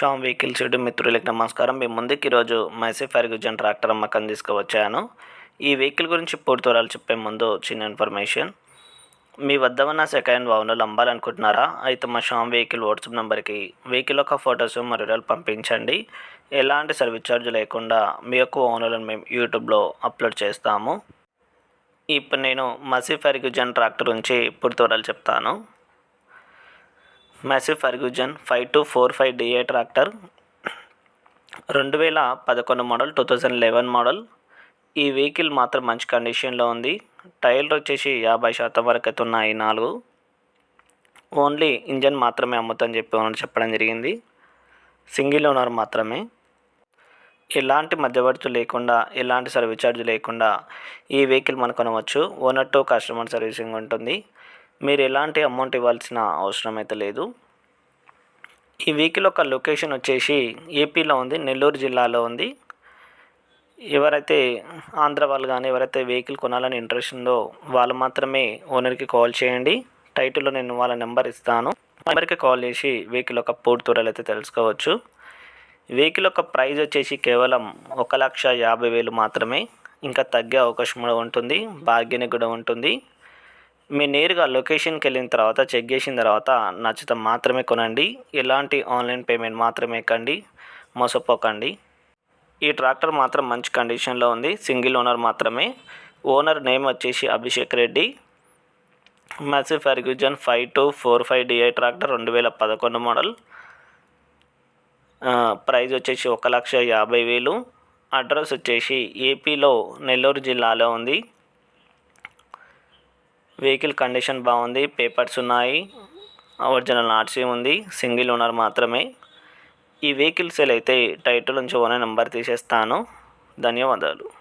Sam vehicles YouTube మిత్రులకి నమస్కారం. మీ ముందుకు ఈరోజు మైసీ ఫెర్గుజన్ ట్రాక్టర్ అమ్మకం తీసుకువచ్చాను. ఈ వెహికల్ గురించి పూర్తి వివరాలు చెప్పే ముందు చిన్న ఇన్ఫర్మేషన్. మీ వద్ద ఉన్న సెకండ్ వాహనాలు అమ్మాలనుకుంటున్నారా అయితే మా షామ్ వెహికల్ వాట్సాప్ నెంబర్కి వెహికల్ యొక్క ఫొటోస్ మరియు పంపించండి. ఎలాంటి సర్వీస్ ఛార్జ్ లేకుండా మీ యొక్క ఓనర్లను మేము యూట్యూబ్లో అప్లోడ్ చేస్తాము. ఇప్పుడు నేను మసీ ఫెర్గుజన్ ట్రాక్టర్ గురించి పూర్తి వివరాలు చెప్తాను. Massey Ferguson five two four five DA tractor రెండు వేల పదకొండు model two thousand eleven model ఈ వెహికల్ మాత్రం మంచి కండిషన్లో ఉంది. టైర్లు వచ్చేసి యాభై శాతం వరకు అయితే ఉన్నాయి నాలుగు. ఓన్లీ ఇంజన్ మాత్రమే అమ్ముతని చెప్పి ఓనర్ చెప్పడం జరిగింది. సింగిల్ ఓనర్ మాత్రమే. ఎలాంటి మధ్యవర్తులు లేకుండా ఎలాంటి సర్వీస్ ఛార్జ్ లేకుండా ఈ వెహికల్ మనం కొనవచ్చు. ఓనర్ టు కస్టమర్ సర్వీసింగ్ ఉంటుంది. మీరు ఎలాంటి అమౌంట్ ఇవ్వాల్సిన అవసరం అయితే లేదు. ఈ వెహికల్ యొక్క లొకేషన్ వచ్చేసి ఏపీలో ఉంది నెల్లూరు జిల్లాలో ఉంది. ఎవరైతే ఆంధ్ర వాళ్ళు కానీ ఎవరైతే వెహికల్ కొనాలని ఇంట్రెస్ట్ ఉందో వాళ్ళు మాత్రమే ఓనర్కి కాల్ చేయండి. టైటిల్లో నేను వాళ్ళ నెంబర్ ఇస్తాను. నెంబర్కి కాల్ చేసి వెహికల్ యొక్క పూర్తి అయితే తెలుసుకోవచ్చు. వెహికల్ యొక్క ప్రైస్ వచ్చేసి కేవలం ఒక లక్ష యాభై వేలు మాత్రమే. ఇంకా తగ్గే అవకాశం కూడా ఉంటుంది భాగ్యని కూడా ఉంటుంది. మీరు నేరుగా లొకేషన్కి వెళ్ళిన తర్వాత చెక్ చేసిన తర్వాత నచ్చితే మాత్రమే కొనండి. ఎలాంటి ఆన్లైన్ పేమెంట్ మాత్రమే ఎక్కండి మోసపోకండి. ఈ ట్రాక్టర్ మాత్రం మంచి కండిషన్లో ఉంది. సింగిల్ ఓనర్ మాత్రమే. ఓనర్ నేమ్ వచ్చేసి Abhishek Reddy. Massey Ferguson five two four five DI tractor రెండు వేల పదకొండు మోడల్. ప్రైజ్ వచ్చేసి ఒక లక్ష యాభై వేలు. అడ్రస్ వచ్చేసి ఏపీలో నెల్లూరు జిల్లాలో ఉంది. వెహికల్ కండిషన్ బాగుంది పేపర్స్ ఉన్నాయి ఒరిజినల్ ఆర్సీ ఉంది సింగిల్ ఓనర్ మాత్రమే. ఈ వెహికల్ సేల్ అయితే టైటిల్ నుంచి ఓనర్ నెంబర్ తీసేస్తాను. ధన్యవాదాలు.